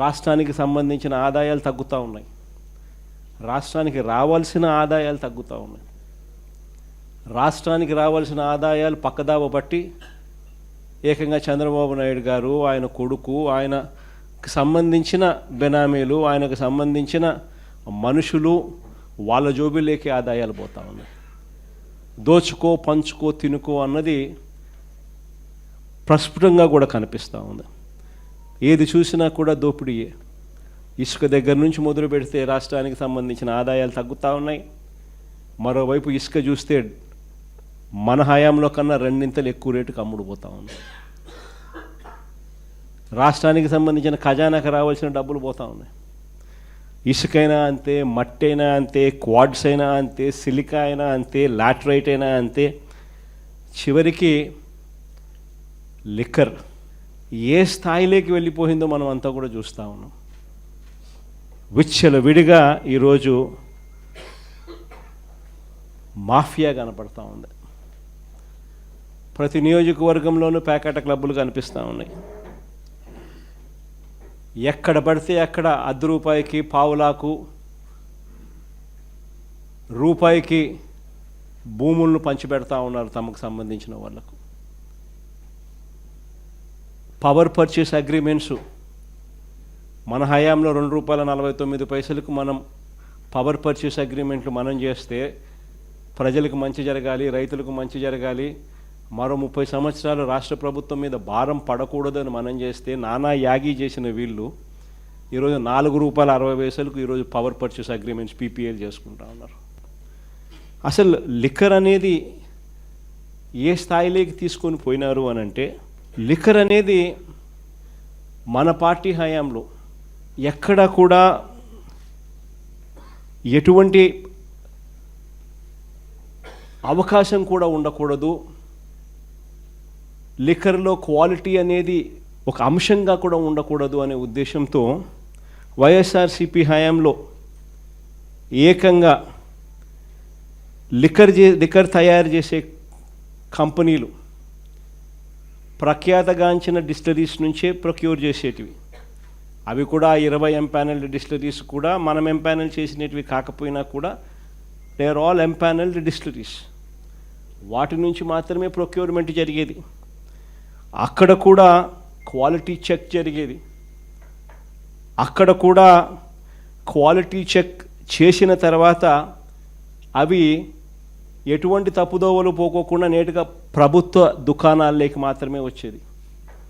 రాష్ట్రానికి సంబంధించిన ఆదాయాలు తగ్గుతూ ఉన్నాయి. రాష్ట్రానికి రావాల్సిన ఆదాయాలు తగ్గుతూ ఉన్నాయి. రాష్ట్రానికి రావాల్సిన ఆదాయాలు పక్కదావ బట్టి ఏకంగా చంద్రబాబు నాయుడు గారు ఆయన కొడుకు ఆయనకు సంబంధించిన బెనామీలు ఆయనకు సంబంధించిన మనుషులు వాళ్ళ జోబిలోకి ఆదాయాలు పోతా ఉన్నాయి. దోచుకో పంచుకో తినుకో అన్నది ప్రస్ఫుటంగా కూడా కనిపిస్తూ ఉంది. ఏది చూసినా కూడా దోపిడీయే. ఇసుక దగ్గర నుంచి మొదలు పెడితే రాష్ట్రానికి సంబంధించిన ఆదాయాలు తగ్గుతూ ఉన్నాయి. మరోవైపు ఇసుక చూస్తే మన హయాంలో కన్నా రెండింతలు ఎక్కువ రేటుకు అమ్ముడుపోతూ ఉంది. రాష్ట్రానికి సంబంధించిన ఖజానాకు రావాల్సిన డబ్బులు పోతా ఉన్నాయి. ఇసుకైనా అంతే మట్టి అయినా అంతే క్వాడ్స్ అయినా అంతే సిలికా అయినా అంతే లాటరైట్ అయినా అంతే. చివరికి లిక్కర్. ఏ స్థాయిలోకి వెళ్ళిపోయిందో మనం అంతా కూడా చూస్తూ ఉన్నాం. విచ్చల విడిగా ఈరోజు మాఫియా కనపడతా ఉంది. ప్రతి నియోజకవర్గంలోనూ ప్యాకెట్ క్లబ్బులు కనిపిస్తూ ఉన్నాయి. ఎక్కడ పడితే అక్కడ అర్ధ రూపాయికి పావులాకు రూపాయికి భూములను పంచిపెడతా ఉన్నారు తమకు సంబంధించిన వాళ్ళకు. Power purchase agreements. మన హయాంలో రెండు రూపాయల నలభై తొమ్మిది పైసలకు మనం పవర్ పర్చేస్ అగ్రిమెంట్లు మనం చేస్తే ప్రజలకు మంచి జరగాలి రైతులకు మంచి జరగాలి. మరో ముప్పై సంవత్సరాలు రాష్ట్ర ప్రభుత్వం మీద భారం పడకూడదని మనం చేస్తే నానా యాగి చేసిన వీళ్ళు ఈరోజు నాలుగు రూపాయల అరవై పైసలకు ఈరోజు పవర్ పర్చేస్ అగ్రిమెంట్స్ పీపీఎల్ చేసుకుంటా ఉన్నారు. అసలు లిక్కర్ అనేది ఏ స్థాయిలోకి తీసుకొని పోయినారు అని అంటే లిక్కర్ అనేది మన పార్టీ హయాంలో ఎక్కడ కూడా ఎటువంటి అవకాశం కూడా ఉండకూడదు. లిక్కర్లో క్వాలిటీ అనేది ఒక అంశంగా కూడా ఉండకూడదు అనే ఉద్దేశంతో వైఎస్ఆర్సిపి హయాంలో ఏకంగా లిక్కర్ చే లిక్కర్ తయారు చేసే కంపెనీలు ప్రఖ్యాతగాంచిన డిస్టరీస్ నుంచే ప్రొక్యూర్ చేసేటివి. అవి కూడా ఇరవై ఎంపానల్డ్ డిస్టరీస్ కూడా మనం ఎంపానల్ చేసినవి కాకపోయినా కూడా they are all empanelled distilleries వాటి నుంచి మాత్రమే ప్రొక్యూర్మెంట్ జరిగేది. అక్కడ కూడా క్వాలిటీ చెక్ జరిగేది. అక్కడ కూడా క్వాలిటీ చెక్ చేసిన తర్వాత అవి ఎటువంటి తప్పుదోవలు పోకోకుండా నేటుగా ప్రభుత్వ దుకాణాల్లోకి మాత్రమే వచ్చేది.